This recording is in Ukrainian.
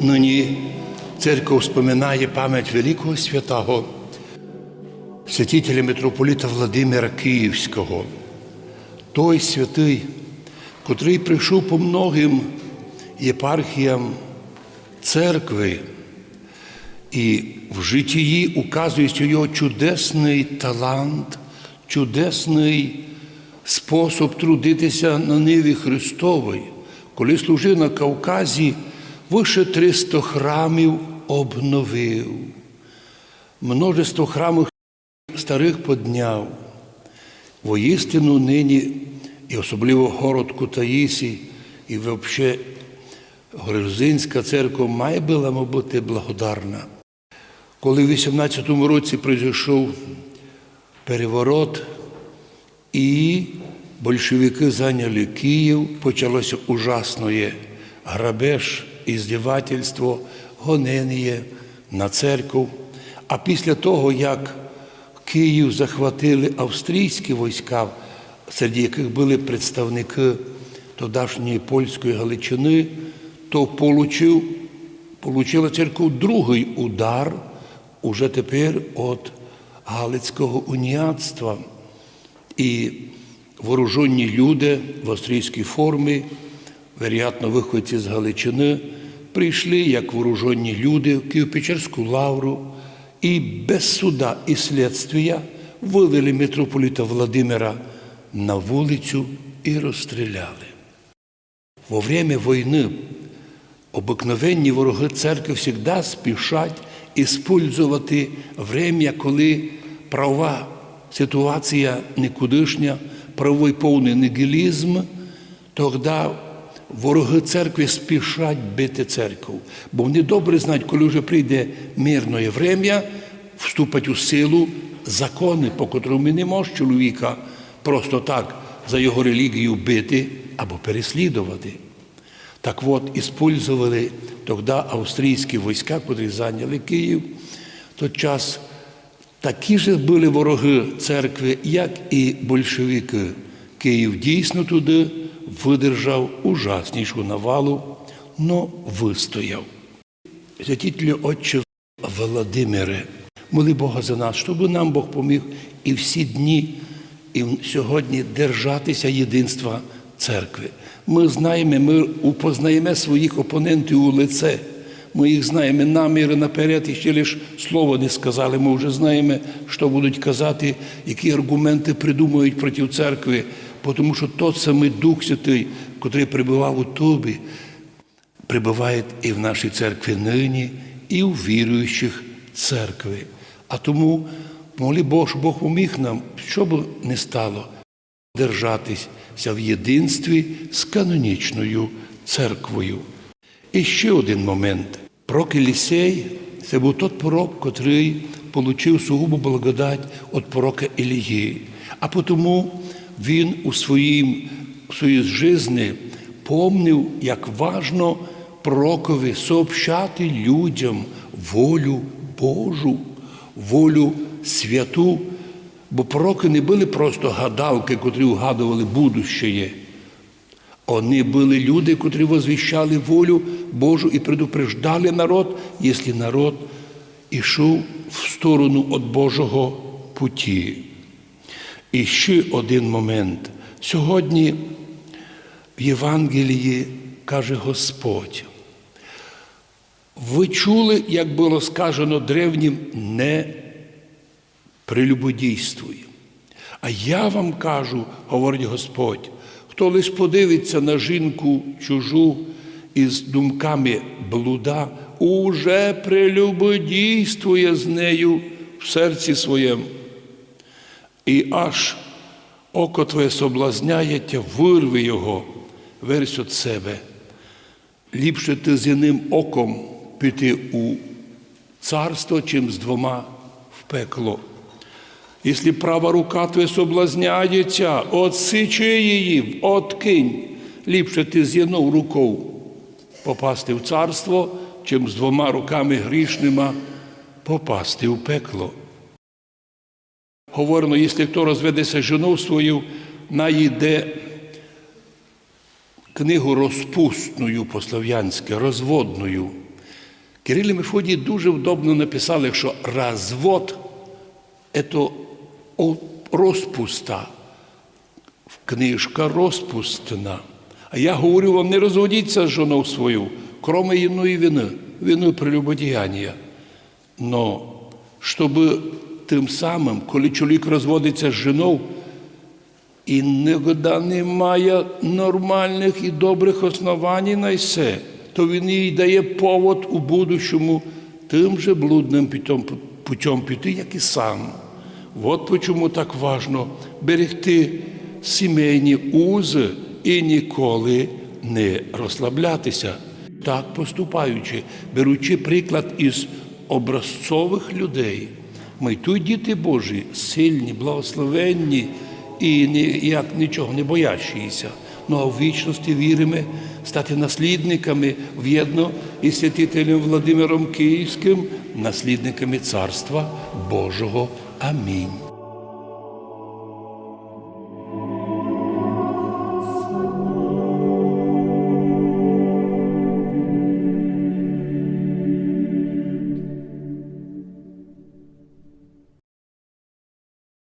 Нині церква вспоминає пам'ять великого святого, святителя митрополіта Владимира Київського. Той святий, котрий прийшов по многим єпархіям церкви, і в житті указується його чудесний талант, чудесний спосіб трудитися на ниві Христової. Коли служив на Кавказі, вище 300 храмів обновив. Множество храмів старих подняв. Воістину нині, і особливо город Кутаїсі, і взагалі Грузинська церква має була бути благодарна. Коли в 18-му році пройшов переворот, і большевики зайняли Київ, почалося ужасне грабеж, іздівательство, гонення на церкву. А після того, як Київ захватили австрійські війська, серед яких були представники тодішньої польської Галичини, то получив, получила церква другий удар уже тепер від Галицького уніатства. І вооружені люди в австрійській формі, вероятно, виходці з Галичини, прийшли як вооружені люди в Києво-Печерську лавру і без суда і слідства вивели митрополіта Владимира на вулицю і розстріляли. Во время війни обикновенні вороги церкви завжди спішать іспользувати время, коли права ситуація никудишня, правовий повний нігілізм, тоді вороги церкви спішать бити церкву. Бо вони добре знають, коли вже прийде мирне время, вступать у силу закони, по котрому не може чоловіка просто так за його релігію бити або переслідувати. Так от, іспользували тоді австрійські війська, котрі зайняли Київ, той час такі ж були вороги церкви, як і большевики. Київ дійсно туди видержав ужаснішу навалу, но вистояв. Святителю Отче Володимире, моли Бога за нас, щоб нам Бог поміг і всі дні, і сьогодні держатися єдинства церкви. Ми знаємо, ми упознаємо своїх опонентів у лице. Ми їх знаємо наміри наперед, і ще лише слово не сказали. Ми вже знаємо, що будуть казати, які аргументи придумують проти церкви, тому що той самий Дух Святий, який прибував у тобі, прибуває і в нашій церкві нині, і у віруючих церкви. А тому молі Бог, щоб Бог поміг нам, що б не стало, держатися в єдинстві з канонічною церквою. І ще один момент. Пророк Елісей – це був той пророк, котрий отримав сугубу благодать від пророка Ілії. А тому він у своїй житті помнив, як важно пророкові сообщати людям волю Божу, волю святу. Бо пророки не були просто гадалки, котрі вгадували будущее. Вони були люди, котрі возвіщали волю Божу і предупреждали народ, якщо народ ішов в сторону від Божого путі. І ще один момент. Сьогодні в Євангелії каже Господь. Ви чули, як було сказано древнім, не прелюбодійствуй. А я вам кажу, говорить Господь, хто лиш подивиться на жінку чужу із думками блуда, уже прелюбодійствує з нею в серці своєму. І аж око твоє соблазняє, тя вирви його, версь від себе. Ліпше ти з одним оком піти у царство, чим з двома в пекло. Якщо права рука твоя соблазняється, отсичи її, откинь. Ліпше ти з одною рукою попасти в царство, чим з двома руками грішними попасти в пекло. Говорено, якщо хто розведеться жіною свою, наїде книгу розпустною по-слов'янськи, розводною. Кирил і Мефодій дуже вдобно написали, що розвод – це розпуста. Книжка розпустна. А я говорю вам, не розводіться з жоною свою, кроме одної вини, вини прелюбодіяння. Но щоб тим самим, коли чоловік розводиться з жіною, і ніколи немає нормальних і добрих основань на все, то він їй дає повод у будущому тим же блудним путем, путем піти, як і сам. От чому так важно берегти сімейні узи і ніколи не розслаблятися. Так поступаючи, беручи приклад із образцових людей, ми тут діти Божі, сильні, благословенні і ніяк нічого не боящіся. Ну а в вічності віримо стати наслідниками в'єдно із святителем Владимиром Київським, наслідниками Царства Божого. Амінь.